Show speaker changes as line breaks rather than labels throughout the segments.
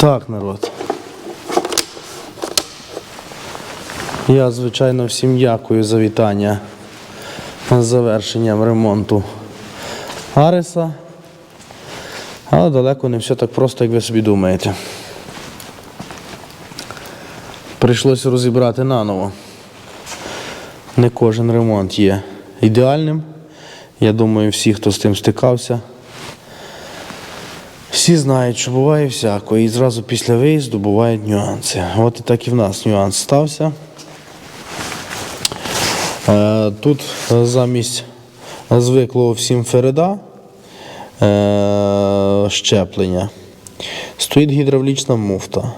Так, народ. Я, звичайно, всім дякую за вітання з завершенням ремонту Ареса. Але далеко не все так просто, як ви собі думаєте. Прийшлося розібрати наново. Не кожен ремонт є ідеальним. Я думаю, всі, хто з тим стикався, всі знають, що буває всяко, і зразу після виїзду бувають нюанси. От і так і в нас нюанс стався. Е, Тут замість звиклого всім фереда е, щеплення стоїть гідравлічна муфта.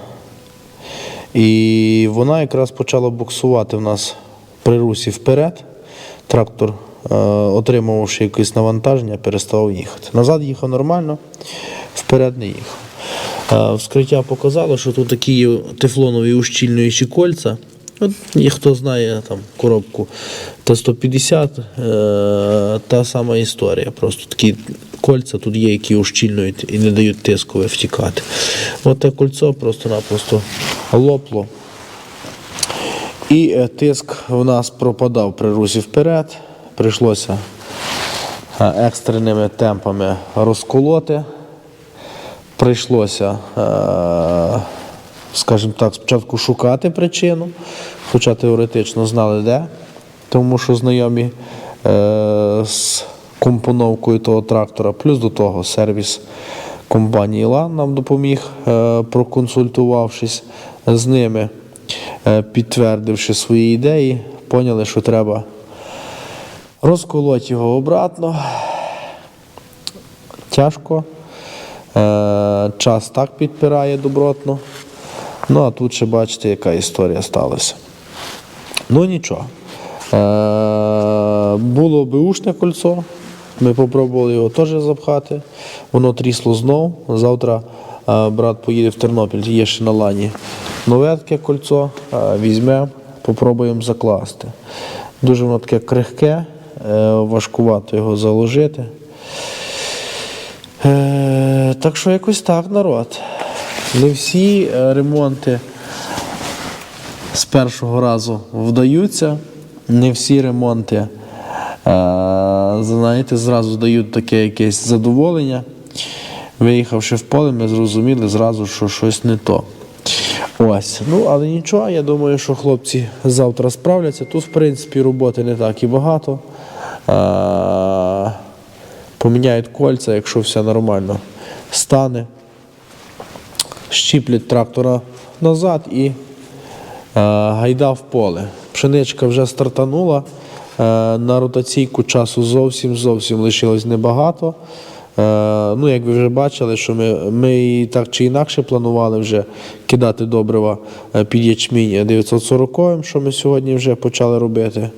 І вона якраз почала буксувати в нас при русі вперед. Трактор, отримувавши якесь навантаження, переставав їхати. Назад їхав нормально, вперед не їхав. Е, Вскриття показало, що тут такі тефлонові ущільнюючі кольця. От, хто знає там коробку Т-150, е, та сама історія. Просто такі кольця тут є, які ущільнюють і не дають тискове втікати. От те кольцо просто-напросто лопло. І е, тиск в нас пропадав при русі вперед. Прийшлося е, екстреними темпами розколоти. Прийшлося, е, скажімо так, спочатку шукати причину, хоча теоретично знали де, тому що знайомі е, з компоновкою того трактора, плюс до того сервіс компанії ЛАН нам допоміг, проконсультувавшись з ними, підтвердивши свої ідеї, поняли, що треба розколоти його обратно. Тяжко. Е, час так підпирає добротно. Ну, а тут ще бачите, яка історія сталася. Ну нічого. Е, було беушне кольцо. Ми спробували його теж запхати. Воно трісло знов. Завтра е, брат поїде в Тернопіль, є ще на лані нове таке кольцо. Візьмемо, попробуємо закласти. Дуже воно таке крихке, важкувато його заложити. Е, так що якось так, народ. Не всі е, ремонти з першого разу вдаються, не всі ремонти, е, знаєте, зразу дають таке якесь задоволення. Виїхавши в поле, ми зрозуміли зразу, що щось не то. Ось. Ну, але нічого, я думаю, що хлопці завтра справляться. Тут, в принципі, роботи не так і багато. Е, поміняють кольця, якщо все нормально стане. Щіплять трактора назад і е, гайда в поле. Пшеничка вже стартанула. Е, на ротаційку часу зовсім зовсім лишилось небагато. Ну, як ви вже бачили, що ми, ми і так чи інакше планували вже кидати добрива під ячмінь 940, що ми сьогодні вже почали робити.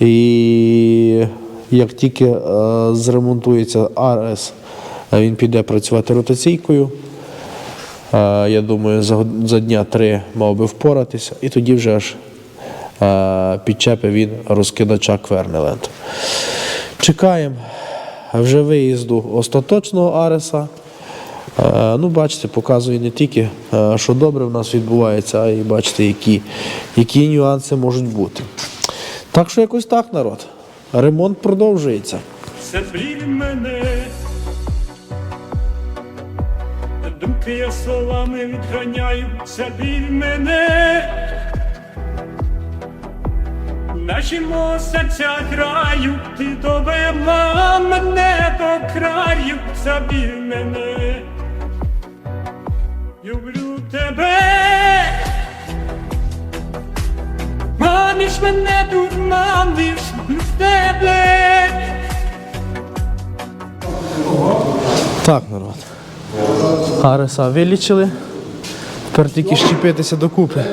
І як тільки е, зремонтується АРС, е, він піде працювати ротаційкою. Е, я думаю, за, дня три мав би впоратися, і тоді вже аж підчепи він розкидача Квернеленд. Чекаємо вже виїзду остаточного Ареса. Ну, бачите, показує не тільки, що добре в нас відбувається, а й бачите, які, які нюанси можуть бути. Так що якось так, народ. Ремонт продовжується.
Забрів мене, думки я словами відганяю, забрів мене, наші мого серця граю, ти довела мене до краю, забрів мене, люблю тебе. Маниш мене, дурманиш без тебе.
Так, народ. Ареса вилічили. Тепер тільки щепитися докупи.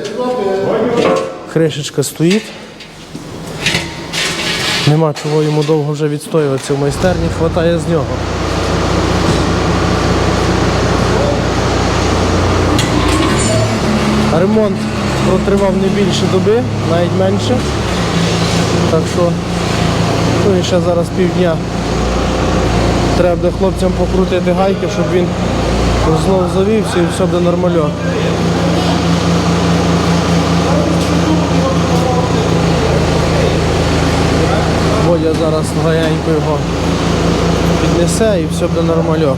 Кришечка стоїть. Нема чого йому довго вже відстоюватися в майстерні, хватає з нього. Ремонт протривав не більше доби, навіть менше. Так що, ну і ще зараз півдня Треба хлопцям покрутити гайки, щоб він Знов завівся і все буде нормально. Водя зараз легенько його піднесе і все буде нормальок.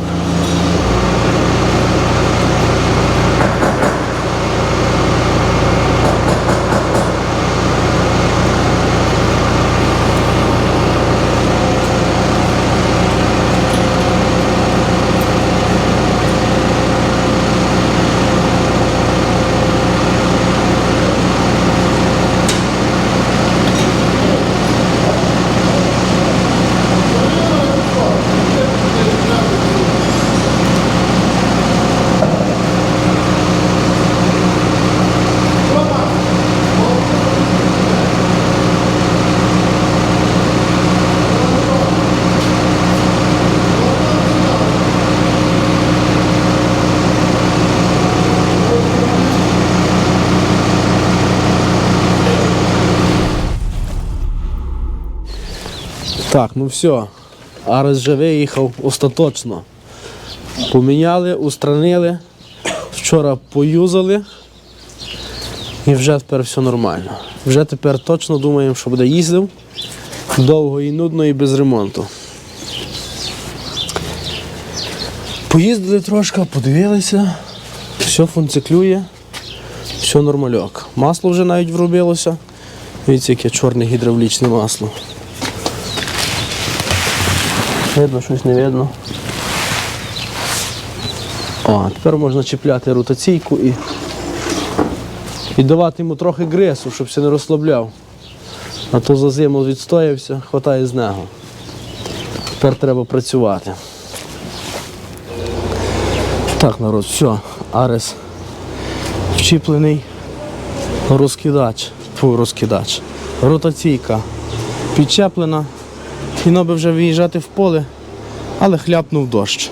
Так, ну все. Арес виїхав остаточно. Поміняли, устранили. Вчора поюзали. І вже тепер все нормально. Вже тепер точно думаємо, що буде їздив довго і нудно і без ремонту. Поїздили трошки, подивилися, все функціклює, все нормальок. Масло вже навіть вробилося. Дивіться, яке чорне гідравлічне масло. Видно, щось не видно. О, тепер можна чіпляти ротаційку і, і давати йому трохи гресу, щоб се не розслабляв. А то за зиму відстоявся, хватає з нього. Тепер треба працювати. Так, народ, все, Арес вчіплений розкидач, фу, розкидач, ротаційка підчеплена. І би вже виїжджати в поле, але хляпнув дощ.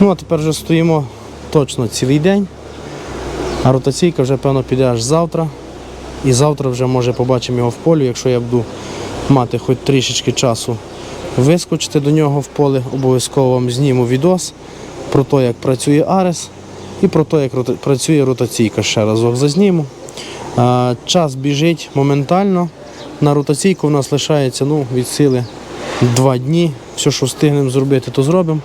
Ну а тепер вже стоїмо точно цілий день. А ротаційка вже, певно, піде аж завтра. І завтра вже може побачимо його в полі, якщо я буду мати хоч трішечки часу вискочити до нього в поле, обов'язково вам зніму відос про те, як працює Арес і про те, як працює ротаційка. Ще разок зазніму. Час біжить моментально. На ротаційку в нас лишається ну, від сили два дні. Все, що встигнемо зробити, то зробимо.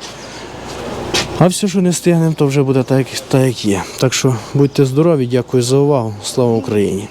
А все, що не встигнемо, то вже буде так, так як є. Так що будьте здорові, дякую за увагу. Слава Україні!